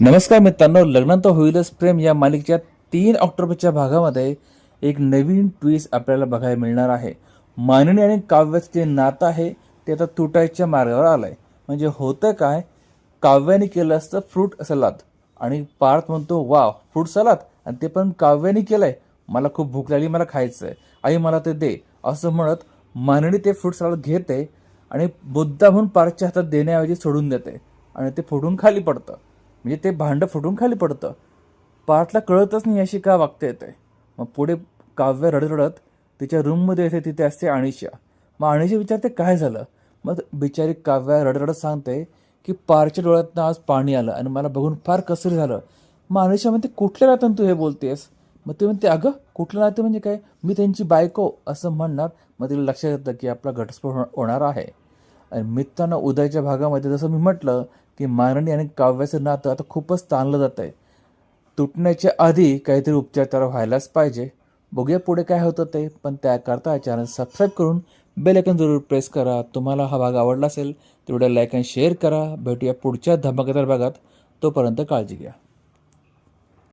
नमस्कार मित्रांनो लग्न तर होईलच प्रेम. या मालिकेच्या तीन ऑक्टोबरच्या भागामध्ये एक नवीन ट्विस्ट आपल्याला बघायला मिळणार आहे. माननी आणि काव्याचं जे नातं आहे ते आता तुटायच्या मार्गावर आलं आहे म्हणजे होतं काय काव्याने केलं असतं फ्रूट सलाद. आणि पार्थ म्हणतो वा फ्रूट सलाद. आणि ते पण काव्याने केलं आहे मला खूप भूक लागली मला खायचं आहे आई मला ते दे. असं म्हणत माननी ते फ्रूट सलाद घेते आणि बुद्धा म्हणून पार्थच्या हातात देण्याऐवजी सोडून देते. आणि ते फोडून खाली पडतं. म्हणजे ते भांडं फुटून खाली पडतं. पार्थला कळतच नाही अशी का वागता येते? मग पुढे काव्य रडरडत रडत तिच्या रूममध्ये येते तिथे असते अनिशा. मग अनिशा विचारते काय झालं? मग बिचारी काव्य रडरडत रडत सांगते की पारच्या डोळ्यातनं आज पाणी आलं आणि मला बघून फार कसर झालं. मग अनिशा म्हणते कुठल्या नात्यानं तू हे बोलतेस? मग ते म्हणते अगं कुठलं नाते म्हणजे काय? मी त्यांची बायको असं म्हणणार. मग तिला लक्षात येतं की आपला घटस्फोट होणार आहे. आणि मित्रांनो उदयच्या भागामध्ये जसं मी म्हटलं की मारणी आणि काव्याचं नातं आता खूपच ताणलं जात आहे. तुटण्याच्या आधी काहीतरी उपचार तर व्हायलाच पाहिजे. बघूया पुढे काय होतं ते पण त्याकरता चॅनल सबस्क्राईब करून बेल आयकन जरूर प्रेस करा. तुम्हाला हा भाग आवडला असेल तर व्हिडिओ लाईक आणि शेअर करा. भेटूया पुढच्या धमाकेदार भागात. तोपर्यंत काळजी घ्या.